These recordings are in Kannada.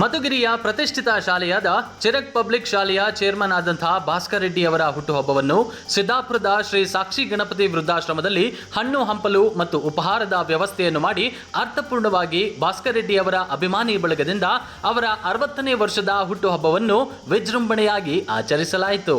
ಮಧುಗಿರಿಯ ಪ್ರತಿಷ್ಠಿತ ಶಾಲೆಯಾದ ಚಿರಕ್ ಪಬ್ಲಿಕ್ ಶಾಲೆಯ ಚೇರ್ಮನ್ ಆದಂತಹ ಭಾಸ್ಕರ್ ರೆಡ್ಡಿ ಅವರ ಹುಟ್ಟುಹಬ್ಬವನ್ನು ಸಿದ್ದಾಪುರದ ಶ್ರೀ ಸಾಕ್ಷಿ ಗಣಪತಿ ವೃದ್ಧಾಶ್ರಮದಲ್ಲಿ ಹಣ್ಣು, ಹಂಪಲು ಮತ್ತು ಉಪಹಾರದ ವ್ಯವಸ್ಥೆಯನ್ನು ಮಾಡಿ ಅರ್ಥಪೂರ್ಣವಾಗಿ ಭಾಸ್ಕರ್ ರೆಡ್ಡಿ ಅವರ ಅಭಿಮಾನಿ ಬಳಗದಿಂದ ಅವರ ಅರವತ್ತನೇ ವರ್ಷದ ಹುಟ್ಟುಹಬ್ಬವನ್ನು ವಿಜೃಂಭಣೆಯಾಗಿ ಆಚರಿಸಲಾಯಿತು.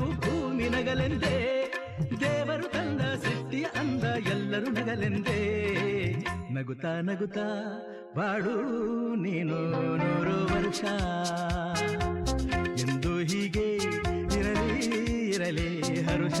ಪೈರು ಭೂಮಿ ನಗಲೆಂದೇ, ದೇವರು ತಂದ ಸೃಷ್ಟಿಯ ಅಂದ ಎಲ್ಲರೂ ನಗಲೆಂದೇ. ನಗುತ್ತಾ ನಗುತ್ತಾ ಬಾಡು ನೀನು ನೂರು ವರ್ಷ. ಎಂದು ಹೀಗೆ ಇರಲಿ ಇರಲಿ ಹರುಷ.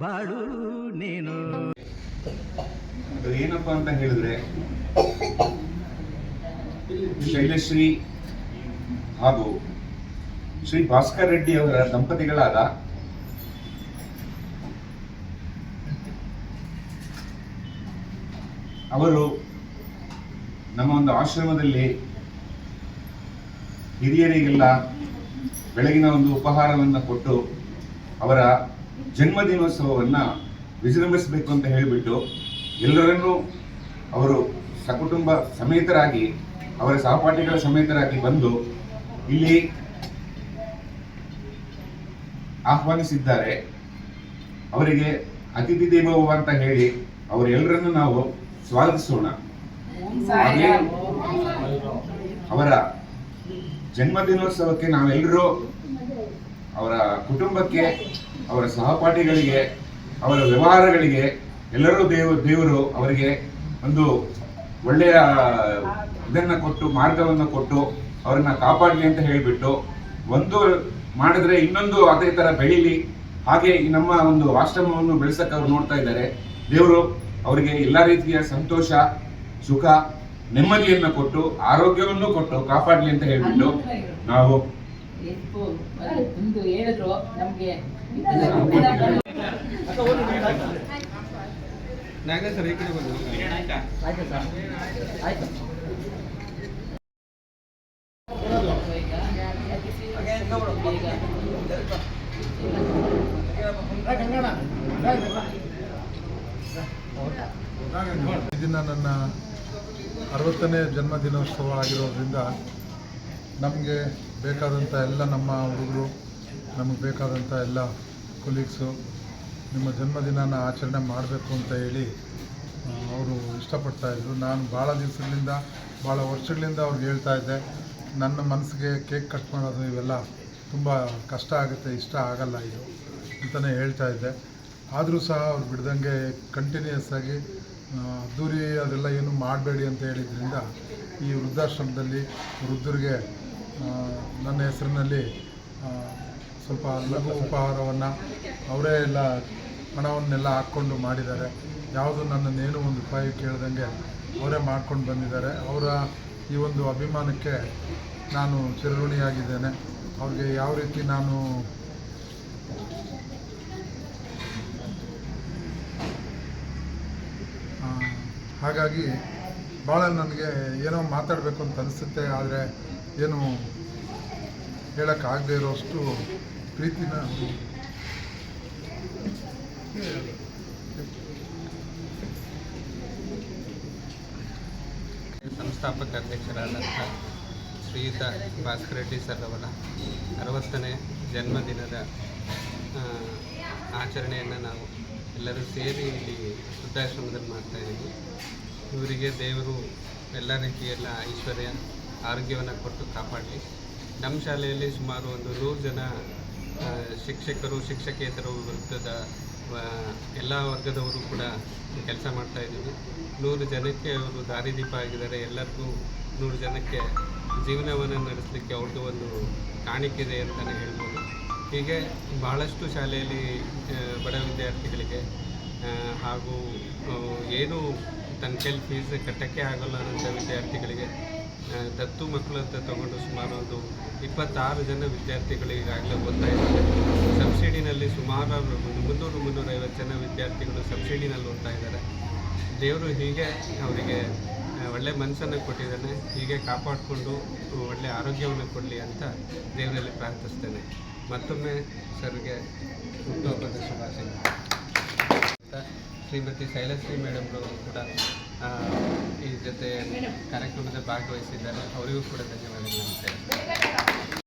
ಬಾಳು ನೀನು. ಏನಪ್ಪ ಅಂತ ಹೇಳಿದ್ರೆ, ಶೈಲಶ್ರೀ ಹಾಗೂ ಶ್ರೀ ಭಾಸ್ಕರ್ ರೆಡ್ಡಿ ಅವರ ದಂಪತಿಗಳಾದ ಅವರು ನಮ್ಮ ಒಂದು ಆಶ್ರಮದಲ್ಲಿ ಹಿರಿಯರಿಗೆಲ್ಲ ಬೆಳಗಿನ ಒಂದು ಉಪಹಾರವನ್ನು ಕೊಟ್ಟು ಅವರ ಜನ್ಮದಿನೋತ್ಸವವನ್ನ ವಿಜೃಂಭಿಸಬೇಕು ಅಂತ ಹೇಳಿಬಿಟ್ಟು ಎಲ್ಲರನ್ನೂ ಅವರು ಸಕುಟುಂಬ ಸಮೇತರಾಗಿ, ಅವರ ಸಹಪಾಠಿಗಳ ಸಮೇತರಾಗಿ ಬಂದು ಇಲ್ಲಿ ಆಹ್ವಾನಿಸಿದ್ದಾರೆ. ಅವರಿಗೆ ಅತಿಥಿ ದೇವೋಭವ ಅಂತ ಹೇಳಿ ಅವರೆಲ್ಲರನ್ನು ನಾವು ಸ್ವಾಗತಿಸೋಣ. ಅವರ ಜನ್ಮದಿನೋತ್ಸವಕ್ಕೆ ನಾವೆಲ್ಲರೂ ಅವರ ಕುಟುಂಬಕ್ಕೆ ಅವರ ಸಹಪಾಠಿಗಳಿಗೆ ಅವರ ವ್ಯವಹಾರಗಳಿಗೆ ಎಲ್ಲರೂ ದೇವ ದೇವರು ಅವರಿಗೆ ಒಂದು ಒಳ್ಳೆಯ ಇದನ್ನು ಕೊಟ್ಟು ಮಾರ್ಗವನ್ನು ಕೊಟ್ಟು ಅವರನ್ನ ಕಾಪಾಡಲಿ ಅಂತ ಹೇಳಿಬಿಟ್ಟು ಒಂದು ಮಾಡಿದ್ರೆ ಇನ್ನೊಂದು ಅದೇ ತರ ಬೆಳೀಲಿ. ಹಾಗೆ ನಮ್ಮ ಒಂದು ಆಶ್ರಮವನ್ನು ಬೆಳೆಸಕ್ಕೆ ಅವ್ರು ನೋಡ್ತಾ ಇದ್ದಾರೆ. ದೇವರು ಅವರಿಗೆ ಎಲ್ಲ ರೀತಿಯ ಸಂತೋಷ ಸುಖ ನೆಮ್ಮದಿಯನ್ನ ಕೊಟ್ಟು ಆರೋಗ್ಯವನ್ನು ಕೊಟ್ಟು ಕಾಪಾಡಲಿ ಅಂತ ಹೇಳಿಬಿಟ್ಟು ನಾವು ದಿನ ನನ್ನ ಅರವತ್ತನೇ ಜನ್ಮದಿನೋತ್ಸವ ಆಗಿರೋದ್ರಿಂದ ನಮಗೆ ಬೇಕಾದಂಥ ಎಲ್ಲ ನಮ್ಮ ಹುಡುಗರು ನಮಗೆ ಬೇಕಾದಂಥ ಎಲ್ಲ ಕೊಲೀಗ್ಸು ನಿಮ್ಮ ಜನ್ಮದಿನನ ಆಚರಣೆ ಮಾಡಬೇಕು ಅಂತ ಹೇಳಿ ಅವರು ಇಷ್ಟಪಡ್ತಾಯಿದ್ರು ನಾನು ಭಾಳ ದಿವಸಗಳಿಂದ, ಭಾಳ ವರ್ಷಗಳಿಂದ ಅವ್ರಿಗೆ ಹೇಳ್ತಾ ಇದ್ದೆ, ನನ್ನ ಮನಸ್ಸಿಗೆ ಕೇಕ್ ಕಟ್ ಮಾಡೋದು ಇವೆಲ್ಲ ತುಂಬ ಕಷ್ಟ ಆಗುತ್ತೆ, ಇಷ್ಟ ಆಗಲ್ಲ ಇದು ಅಂತಲೇ ಹೇಳ್ತಾ ಇದ್ದೆ. ಆದರೂ ಸಹ ಅವ್ರು ಬಿಡ್ದಂಗೆ ಕಂಟಿನ್ಯೂಸ್ ಆಗಿ ಅದ್ದೂರಿ ಅದೆಲ್ಲ ಏನು ಮಾಡಬೇಡಿ ಅಂತ ಹೇಳಿದ್ರಿಂದ ಈ ವೃದ್ಧಾಶ್ರಮದಲ್ಲಿ ವೃದ್ಧರಿಗೆ ನನ್ನ ಹೆಸರಿನಲ್ಲಿ ಸ್ವಲ್ಪ ಲಘು ಉಪಹಾರವನ್ನು ಅವರೇ ಎಲ್ಲ ಹಣವನ್ನೆಲ್ಲ ಹಾಕ್ಕೊಂಡು ಮಾಡಿದ್ದಾರೆ. ಯಾವುದು ನನ್ನನ್ನೇನು ಒಂದು ರೂಪಾಯಿ ಕೇಳ್ದಂಗೆ ಅವರೇ ಮಾಡ್ಕೊಂಡು ಬಂದಿದ್ದಾರೆ. ಅವರ ಈ ಒಂದು ಅಭಿಮಾನಕ್ಕೆ ನಾನು ಚಿರಋಣಿಯಾಗಿದ್ದೇನೆ. ಅವ್ರಿಗೆ ಯಾವ ರೀತಿ ನಾನು ಹಾಗಾಗಿ ಭಾಳ ನನಗೆ ಏನೋ ಮಾತಾಡಬೇಕು ಅಂತ ಅನಿಸುತ್ತೆ, ಆದರೆ ಏನು ಹೇಳೋಕ್ಕಾಗದೇ ಇರೋಷ್ಟು ಪ್ರೀತಿನ ಸಂಸ್ಥಾಪಕ ಅಧ್ಯಕ್ಷರಾದಂಥ ಶ್ರೀಯುತ ಭಾಸ್ಕರ್ ರೆಡ್ಡಿ ಸರ್ ಅವರ ಅರವತ್ತನೇ ಜನ್ಮದಿನದ ಆಚರಣೆಯನ್ನು ನಾವು ಎಲ್ಲರೂ ಸೇರಿ ಇಲ್ಲಿ ವೃದ್ಧಾಶ್ರಮದಲ್ಲಿ ಮಾಡ್ತಾ ಇದ್ದೀವಿ. ಇವರಿಗೆ ದೇವರು ಎಲ್ಲ ರೀತಿಯೆಲ್ಲ ಐಶ್ವರ್ಯ, ಆರೋಗ್ಯವನ್ನು ಕೊಟ್ಟು ಕಾಪಾಡಲಿ. ನಮ್ಮ ಶಾಲೆಯಲ್ಲಿ ಸುಮಾರು ಒಂದು ನೂರು ಜನ ಶಿಕ್ಷಕರು, ಶಿಕ್ಷಕೇತರ ವೃತ್ತದ ಎಲ್ಲ ವರ್ಗದವರು ಕೂಡ ಕೆಲಸ ಮಾಡ್ತಾ ಇದ್ದೀವಿ ನೂರು ಜನಕ್ಕೆ ಅವರು ದಾರಿದೀಪ ಆಗಿದ್ದಾರೆ. ಎಲ್ಲರಿಗೂ ನೂರು ಜನಕ್ಕೆ ಜೀವನವನ್ನು ನಡೆಸಲಿಕ್ಕೆ ಅವ್ರದ್ದು ಒಂದು ಕಾಣಿಕಿದೆ ಅಂತಲೇ ಹೇಳ್ಬೋದು. ಹೀಗೆ ಬಹಳಷ್ಟು ಶಾಲೆಯಲ್ಲಿ ಬಡ ವಿದ್ಯಾರ್ಥಿಗಳಿಗೆ ಹಾಗೂ ಏನು ತನ್ನ ಕೈಲಿ ಫೀಸ್ ಕಟ್ಟಕ್ಕೆ ಆಗಲ್ಲ ಅನ್ನೋಂಥ ವಿದ್ಯಾರ್ಥಿಗಳಿಗೆ ದತ್ತು ಮಕ್ಕಳು ಅಂತ ತಗೊಂಡು ಸುಮಾರು ಒಂದು ಇಪ್ಪತ್ತಾರು ಜನ ವಿದ್ಯಾರ್ಥಿಗಳು ಈಗಾಗಲೇ ಓದ್ತಾ ಇದ್ದಾರೆ. ಸಬ್ಸಿಡಿನಲ್ಲಿ ಸುಮಾರು ಮುನ್ನೂರು ಮುನ್ನೂರೈವತ್ತು ಜನ ವಿದ್ಯಾರ್ಥಿಗಳು ಸಬ್ಸಿಡಿನಲ್ಲಿ ಓದ್ತಾ ಇದ್ದಾರೆ. ದೇವರು ಹೀಗೆ ಅವರಿಗೆ ಒಳ್ಳೆ ಮನಸ್ಸನ್ನು ಕೊಟ್ಟಿದ್ದಾನೆ, ಹೀಗೆ ಕಾಪಾಡಿಕೊಂಡು ಒಳ್ಳೆ ಆರೋಗ್ಯವನ್ನು ಕೊಡಲಿ ಅಂತ ದೇವರಲ್ಲಿ ಪ್ರಾರ್ಥಿಸ್ತೇನೆ. ಮತ್ತೊಮ್ಮೆ ಸರ್ಗೆ ಹುಟ್ಟುಹಬ್ಬದ ಶುಭಾಶಯ ಶ್ರೀಮತಿ ಶೈಲಶ್ರೀ ಮೇಡಮ್ರವರು ಕೂಡ ಈ ಜೊತೆ ಕಾರ್ಯಕ್ರಮದಲ್ಲಿ ಭಾಗವಹಿಸಿದ್ದಾರೆ. ಅವರಿಗೂ ಕೂಡ ಧನ್ಯವಾದಗಳು